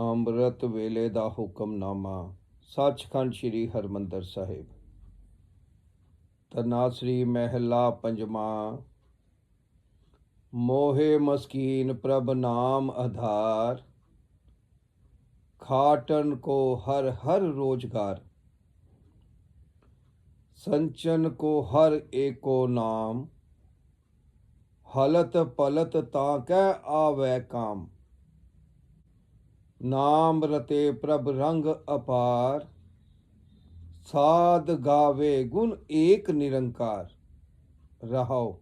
ਅੰਮ੍ਰਿਤ ਵੇਲੇ ਦਾ ਹੁਕਮਨਾਮਾ, ਸੱਚਖੰਡ ਸ੍ਰੀ ਹਰਮੰਦਰ ਸਾਹਿਬ। ਤਨਾਸਰੀ ਮਹਿਲਾ ਪੰਜਵਾਂ ਮੋਹੇ ਮਸਕੀਨ ਪ੍ਰਭ ਨਾਮ ਆਧਾਰ, ਖਾਟਨ ਕੋ ਹਰ ਹਰ ਰੋਜਗਾਰ। ਸੰਚਨ ਕੋ ਹਰ ਏਕੋ ਨਾਮ, ਹਲਤ ਪਲਤ ਤਾਂ ਕਹਿ ਆਵੈ ਕਾਮ। ਨਾਮ ਰਤੇ ਪ੍ਰਭ ਰੰਗ ਅਪਾਰ, ਸਾਧ ਗਾਵੇ ਗੁਣ ਏਕ ਨਿਰੰਕਾਰ ਰਹਾਓ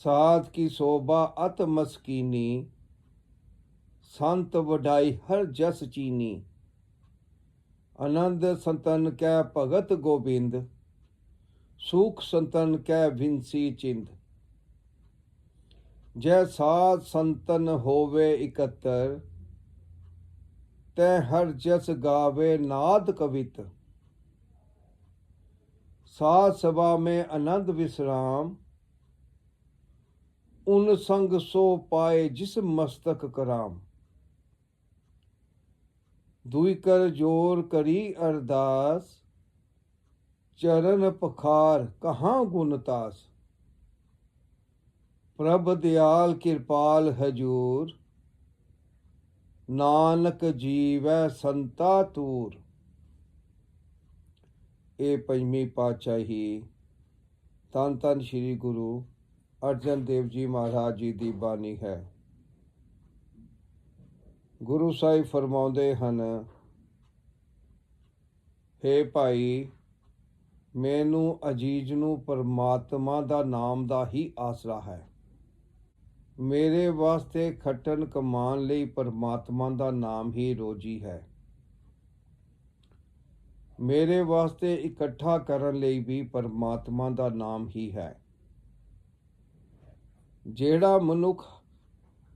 ਸਾਧ ਕੀ ਸੋਭਾ ਅਤ ਮਸਕੀਨੀ ਸੰਤ ਵਡਾਈ ਹਰ ਜਸ ਚੀਨੀ। ਆਨੰਦ ਸੰਤਨ ਕੈ ਭਗਤ ਗੋਬਿੰਦ, ਸੁਖ ਸੰਤਨ ਕੈ ਵਿੰਸੀ ਚਿੰਦ। ਜੈ ਸਾਧ ਸੰਤਨ ਹੋਵੇ ਇਕੱਤਰ, ਤੈ ਹਰ ਜਸ ਗਾਵੇ ਨਾਦ ਕਵਿਤ। ਸਾਧ ਸਭਾ ਮੇ ਅਨੰਦ ਵਿਸਰਾਮ, ਉਨ ਸੰਗ ਸੋ ਪਾਏ ਜਿਸ ਮਸਤਕ ਕਰਾਮ। ਦੁਈ ਕਰ ਜੋਰ ਕਰੀ ਅਰਦਾਸ, ਚਰਨ ਪਖਾਰ ਕਹਾਂ ਗੁਣਤਾਸ ਪ੍ਰਭ ਦਿਆਲ ਕਿਰਪਾਲ ਹਜੂਰ, ਨਾਨਕ ਜੀਵੈ ਸੰਤਾ ਤੂਰ। ਇਹ ਪੰਜਵੀਂ ਪਾਤਸ਼ਾਹੀ ਤਨ ਤਨ ਸ੍ਰੀ ਗੁਰੂ ਅਰਜਨ ਦੇਵ ਜੀ ਮਹਾਰਾਜ ਜੀ ਦੀ ਬਾਣੀ ਹੈ। ਗੁਰੂ ਸਾਹਿਬ ਫਰਮਾਉਂਦੇ ਹਨ हे ਭਾਈ, ਮੈਨੂੰ ਅਜੀਜ਼ ਨੂੰ ਪਰਮਾਤਮਾ ਦਾ ਨਾਮ ਦਾ ਹੀ ਆਸਰਾ ਹੈ। ਮੇਰੇ ਵਾਸਤੇ ਖੱਟਣ ਕਮਾਨ ਲਈ ਪਰਮਾਤਮਾ ਦਾ ਨਾਮ ਹੀ ਰੋਜੀ ਹੈ। ਮੇਰੇ ਵਾਸਤੇ ਇਕੱਠਾ ਕਰਨ ਲਈ ਵੀ ਪਰਮਾਤਮਾ ਦਾ ਨਾਮ ਹੀ ਹੈ। ਜਿਹੜਾ ਮਨੁੱਖ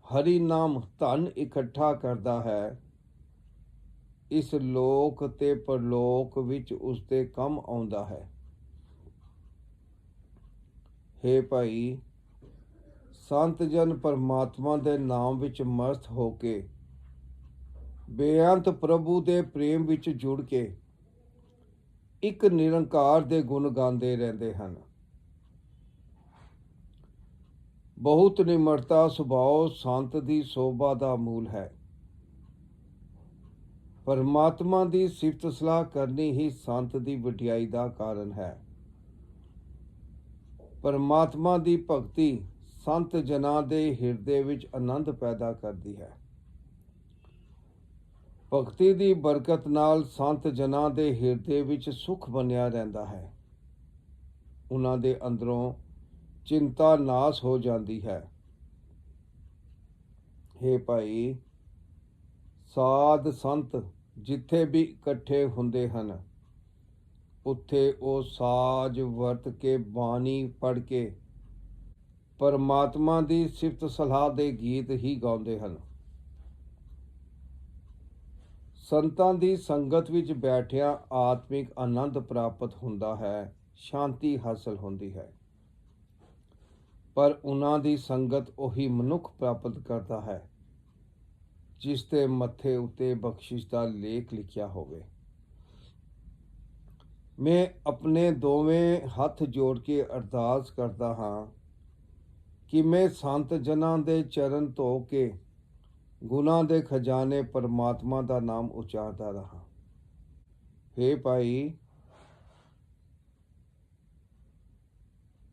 ਹਰੀ ਨਾਮ ਧਨ ਇਕੱਠਾ ਕਰਦਾ ਹੈ, ਇਸ ਲੋਕ ਤੇ ਪਰਲੋਕ ਵਿੱਚ ਉਸ ਦੇ ਕੰਮ ਆਉਂਦਾ ਹੈ। ਹੇ ਭਾਈ ਸੰਤ ਜਨ ਪਰਮਾਤਮਾ ਦੇ ਨਾਮ ਵਿੱਚ ਮਸਤ ਹੋ ਕੇ, ਬੇਅੰਤ ਪ੍ਰਭੂ ਦੇ ਪ੍ਰੇਮ ਵਿੱਚ ਜੁੜ ਕੇ ਇੱਕ ਨਿਰੰਕਾਰ ਦੇ ਗੁਣ ਗਾਉਂਦੇ ਰਹਿੰਦੇ ਹਨ। ਬਹੁਤ ਨਿਮਰਤਾ ਸੁਭਾਅ ਸੰਤ ਦੀ ਸੋਭਾ ਦਾ ਮੂਲ ਹੈ। ਪਰਮਾਤਮਾ ਦੀ ਸਿਫਤ ਸਲਾਹ ਕਰਨੀ ਹੀ ਸੰਤ ਦੀ ਵਡਿਆਈ ਦਾ ਕਾਰਨ ਹੈ। ਪਰਮਾਤਮਾ ਦੀ ਭਗਤੀ ਸੰਤ ਜਨਾਂ ਦੇ ਹਿਰਦੇ ਵਿੱਚ ਆਨੰਦ ਪੈਦਾ ਕਰਦੀ ਹੈ। ਭਗਤੀ ਦੀ ਬਰਕਤ ਨਾਲ ਸੰਤ ਜਨਾਂ ਦੇ ਹਿਰਦੇ ਵਿੱਚ ਸੁਖ ਬਣਿਆ ਰਹਿੰਦਾ ਹੈ। ਉਹਨਾਂ ਦੇ ਅੰਦਰੋਂ ਚਿੰਤਾ ਨਾਸ ਹੋ ਜਾਂਦੀ ਹੈ। हे ਭਾਈ, ਸਾਧ ਸੰਤ ਜਿੱਥੇ ਵੀ ਇਕੱਠੇ ਹੁੰਦੇ ਹਨ, ਉੱਥੇ ਉਹ ਸਾਜ ਵਰਤ ਕੇ ਬਾਣੀ ਪੜ੍ਹ ਕੇ ਪਰਮਾਤਮਾ ਦੀ ਸਿਫਤ ਸਲਾਹ ਦੇ ਗੀਤ ਹੀ ਗਾਉਂਦੇ ਹਨ। ਸੰਤਾਂ ਦੀ ਸੰਗਤ ਵਿੱਚ ਬੈਠਿਆਂ ਆਤਮਿਕ ਆਨੰਦ ਪ੍ਰਾਪਤ ਹੁੰਦਾ ਹੈ, ਸ਼ਾਂਤੀ ਹਾਸਲ ਹੁੰਦੀ ਹੈ। ਪਰ ਉਹਨਾਂ ਦੀ ਸੰਗਤ ਉਹੀ ਮਨੁੱਖ ਪ੍ਰਾਪਤ ਕਰਦਾ ਹੈ, ਜਿਸ 'ਤੇ ਮੱਥੇ ਉਤੇ ਬਖਸ਼ਿਸ਼ ਦਾ ਲੇਖ ਲਿਖਿਆ ਹੋਵੇ। ਮੈਂ ਆਪਣੇ ਦੋਵੇਂ ਹੱਥ ਜੋੜ ਕੇ ਅਰਦਾਸ ਕਰਦਾ ਹਾਂ ਕਿ ਮੈਂ ਸੰਤ ਜਨਾਂ ਦੇ ਚਰਨ ਧੋ ਕੇ ਗੁਨਾਹ ਦੇ ਖਜ਼ਾਨੇ ਪਰਮਾਤਮਾ ਦਾ ਨਾਮ ਉਚਾਰਦਾ ਰਹਾ? ਹੇ ਭਾਈ,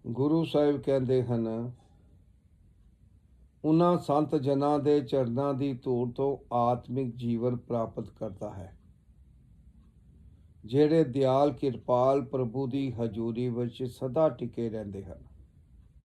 ਗੁਰੂ ਸਾਹਿਬ ਕਹਿੰਦੇ ਹਨ, ਉਹਨਾਂ ਸੰਤ ਜਨਾਂ ਦੇ ਚਰਨਾਂ ਦੀ ਧੂੜ ਤੋਂ ਆਤਮਿਕ ਜੀਵਨ ਪ੍ਰਾਪਤ ਕਰਦਾ ਹੈ, ਜਿਹੜੇ ਦਿਆਲ ਕਿਰਪਾਲ ਪ੍ਰਭੂ ਦੀ ਹਜ਼ੂਰੀ ਵਿੱਚ ਸਦਾ ਟਿਕੇ ਰਹਿੰਦੇ ਹਨ।